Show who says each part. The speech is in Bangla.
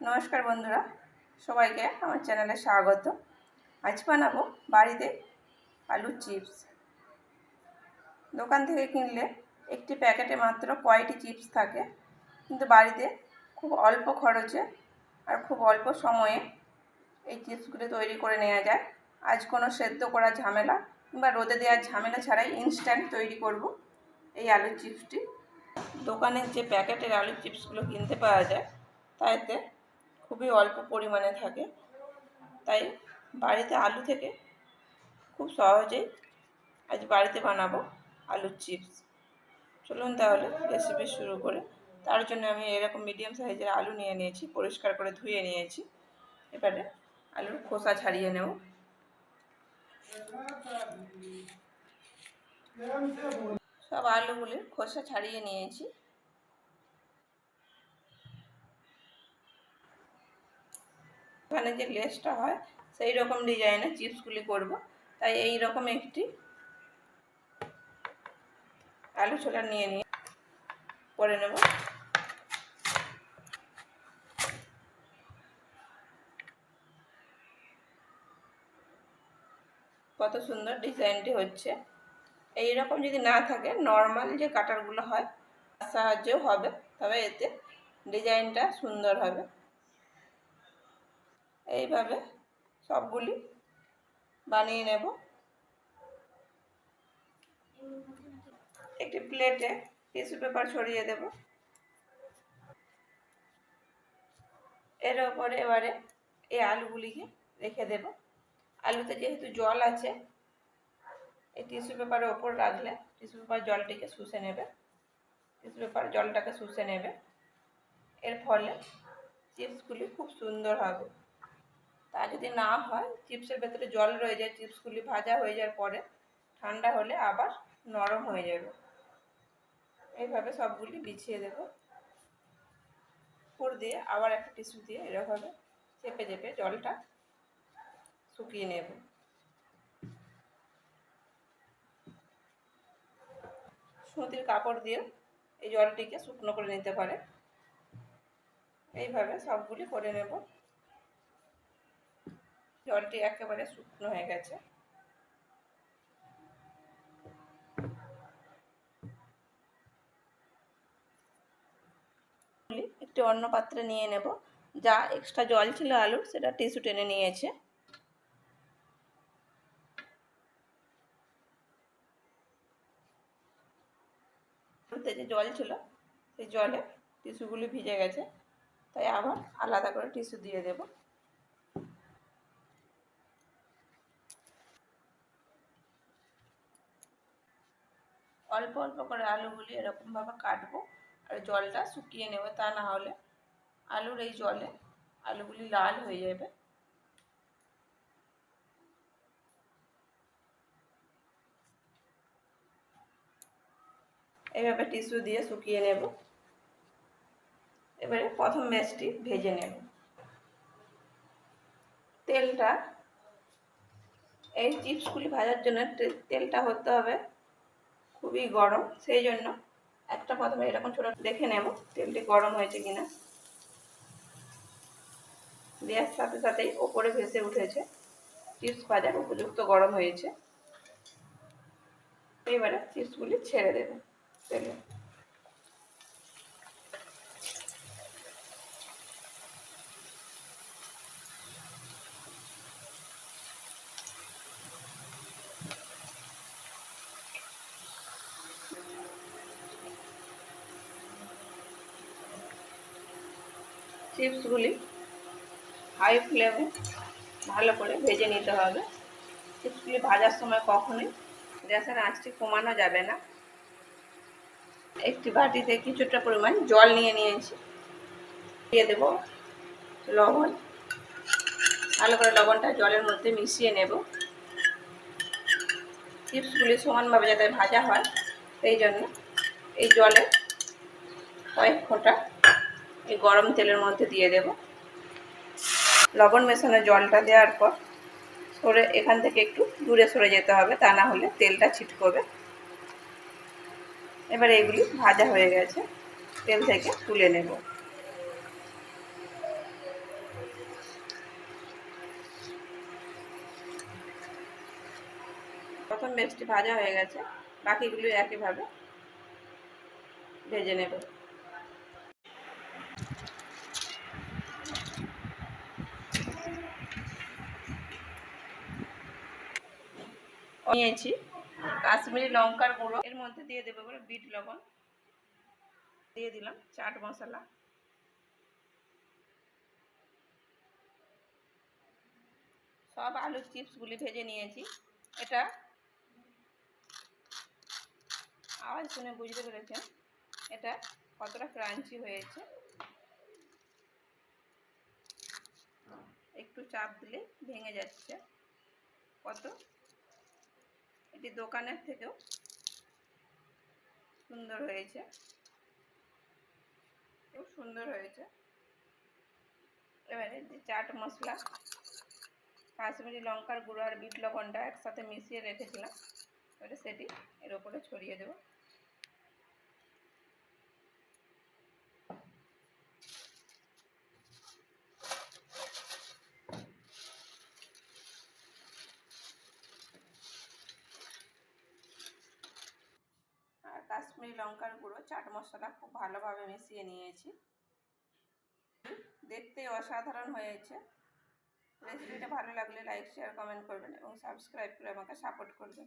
Speaker 1: নমস্কার বন্ধুরা, সবাইকে আমার চ্যানেলে স্বাগত। আজ বানাবো বাড়িতে আলুর চিপস। দোকান থেকে কিনলে একটি প্যাকেটে মাত্র কয়টি চিপস থাকে, কিন্তু বাড়িতে খুব অল্প খরচে আর খুব অল্প সময়ে এই চিপসগুলো তৈরি করে নেওয়া যায়। আজ কোনো সেদ্ধ করা ঝামেলা কিংবা রোদে দেওয়ার ঝামেলা ছাড়াই ইনস্ট্যান্ট তৈরি করব এই আলুর চিপসটি। দোকানের যে প্যাকেটের আলুর চিপসগুলো কিনতে পাওয়া যায় তাইতে খুবই অল্প পরিমাণে থাকে। তাই বাড়িতে আলু থেকে খুব সহজেই আজ বাড়িতে বানাবো আলুর চিপস। চলুন তাহলে রেসিপি শুরু করে, তার জন্য আমি এরকম মিডিয়াম সাইজের আলু নিয়ে নিয়েছি, পরিষ্কার করে ধুয়ে নিয়েছি। এবারে আলুর খোসা ছাড়িয়ে নেব। সব আলুগুলির খোসা ছাড়িয়ে নিয়েছি। এখানে যে লেসটা হয়, সেই রকম ডিজাইনের চিপসগুলি করব। তাই এই রকম একটি আলু ছোলা নিয়ে নিয়ে করে নেব। কত সুন্দর ডিজাইনটি হচ্ছে। এই রকম যদি না থাকে নর্মাল যে কাটারগুলো হয় সাহায্যেও হবে, তবে এতে ডিজাইনটা সুন্দর হবে। এইভাবে সবগুলি বানিয়ে নেব। একটি প্লেটে টিস্যু পেপার ছড়িয়ে দেব। এর ওপরে এবারে এই আলুগুলিকে রেখে দেব। আলুতে যেহেতু জল আছে, এই টিস্যু পেপারের ওপর রাখলে টিস্যু পেপার জলটিকে শুষে নেবে। টিস্যু পেপার জলটাকে শুষে নেবে। এর ফলে চিপসগুলি খুব সুন্দর হবে। তা যদি না হয়, চিপসের ভেতরে জল রয়ে যায়, চিপসগুলি ভাজা হয়ে যাওয়ার পরে ঠান্ডা হলে আবার নরম হয়ে যাবে। এইভাবে সবগুলি বিছিয়ে দেব। পুর দিয়ে আবার একটা টিস্যু দিয়ে এরকমভাবে চেপে চেপে জলটা শুকিয়ে নেব। সুতির কাপড় দিয়ে এই জলটিকে শুকনো করে নিতে পারে। এইভাবে সবগুলি করে নেব। জলটি একেবারে শুকনো হয়ে গেছে। একটি অন্য পাত্রে নিয়ে নেব। যা এক্সট্রা জল ছিল আলুর, সেটা টিস্যু টেনে নিয়েছে। যে জল ছিল, সেই জলে টিস্যুগুলি ভিজে গেছে। তাই আবার আলাদা করে টিস্যু দিয়ে দেবো। অল্প অল্প করে আলুগুলি এরকমভাবে কাটবো আর জলটা শুকিয়ে নেব তা না হলে। আলুর এই জলে আলুগুলি লাল হয়ে যাবে। এইভাবে টিস্যু দিয়ে শুকিয়ে নেব। এবারে প্রথম ম্যাচটি ভেজে নেব। তেলটা, এই চিপসগুলি ভাজার জন্য তেলটা হতে হবে খুবই গরম, সেই জন্য একটা প্রথমে এরকম ছোটো দেখে নেব তেলটি গরম হয়েছে কিনা। দেওয়ার সাথে সাথেই ওপরে ভেসে উঠেছে। চিপস ভাজার উপযুক্ত গরম হয়েছে। এবারে চিপসগুলি ছেড়ে দেবে তেলে। চিপসগুলি হাই ফ্লেমে ভালো করে ভেজে নিতে হবে। চিপসগুলি ভাজার সময় কখনোই গ্যাসের আঁচটি কমানো যাবে না। একটি বাটিতে কিছুটা পরিমাণ জল নিয়ে নিয়েছি। দিয়ে দেব লবণ। ভালো করে লবণটা জলের মধ্যে মিশিয়ে নেব। চিপসগুলি সমানভাবে যাতে ভাজা হয়, সেই জন্য এই জলে কয়েক ফোঁটা এই গরম তেলের মধ্যে দিয়ে দেব। লবণ মেশানো জলটা দেওয়ার পর সরে এখান থেকে একটু দূরে সরে যেতে হবে, তা না হলে তেলটা ছিটকবে। এবার এগুলি ভাজা হয়ে গেছে, তেল থেকে তুলে নেব। প্রথম বেশটি ভাজা হয়ে গেছে, বাকিগুলি একইভাবে ভেজে নেব। নিয়েছি। কাশ্মীরি লঙ্কার গুঁড়ো। এর মধ্যে দিয়ে দেবো এবার বিট লবণ। দিয়ে দিলাম চাট মশলা। সব আলুর চিপসগুলি ভেজে নিয়েছি। এটা আওয়াজ শুনে বুঝতে পেরেছেন, এটা কতটা ক্রাঞ্চি হয়েছে। একটু চাপ দিলে ভেঙে যাচ্ছে। কত? এটি দোকানের থেকেও সুন্দর হয়েছে। খুব সুন্দর হয়েছে। এবারে যে চাট মশলা, কাশ্মীরি লঙ্কার গুঁড়ো আর বিট লবণটা একসাথে মিশিয়ে রেখেছিলাম। এবারে সেটি এর ওপরে ছড়িয়ে দেবো আর কাশ্মীরি লঙ্কার গুঁড়ো, চাট মশলা খুব ভালোভাবে মিশিয়ে নিয়েছি। দেখতে অসাধারণ হয়েছে। রেসিপিটা ভালো লাগলে লাইক শেয়ার কমেন্ট করবেন এবং সাবস্ক্রাইব করে আমাকে সাপোর্ট করবেন।